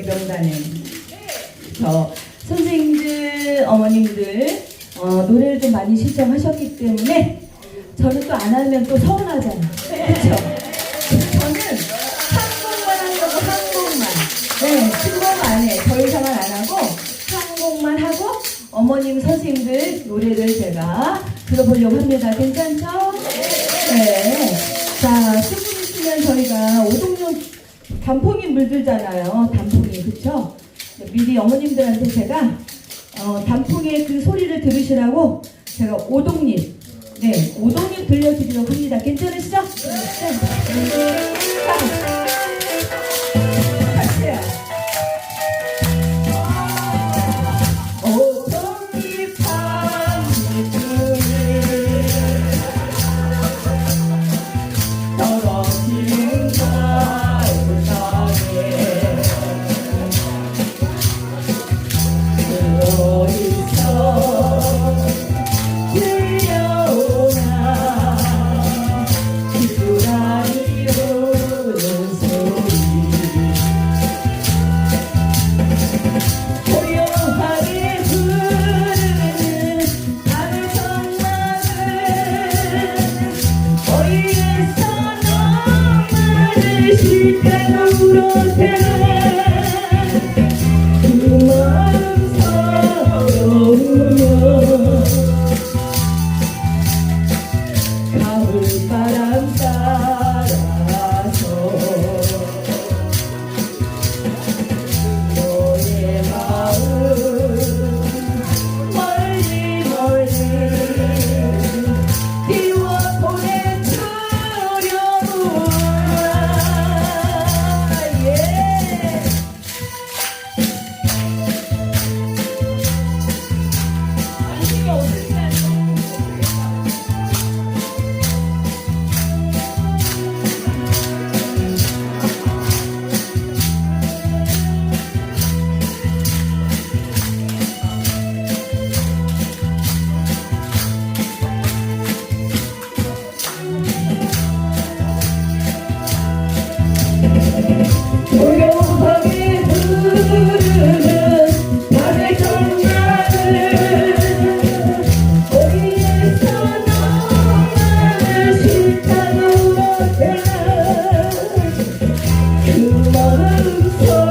여기 명단에 저 선생님들 어머님들 어, 노래를 좀 많이 신청하셨기 때문에 저는 또 안 하면 또 서운하잖아 그렇죠? 저는 한 곡만 한다고 한 곡만 네 신곡 안해 더 이상은 안 하고 한 곡만 하고 어머님 선생님들 노래를 제가 들어보려고 합니다 괜찮죠? 네. 자, 조금 있으면 저희가 오동용 단풍이 물들잖아요. 단풍이. 그쵸? 미리 어머님들한테 제가 어, 단풍의 그 소리를 들으시라고 제가 오동잎, 네, 오동잎 들려드리려고 합니다. 괜찮으시죠? 네. 너만을 너를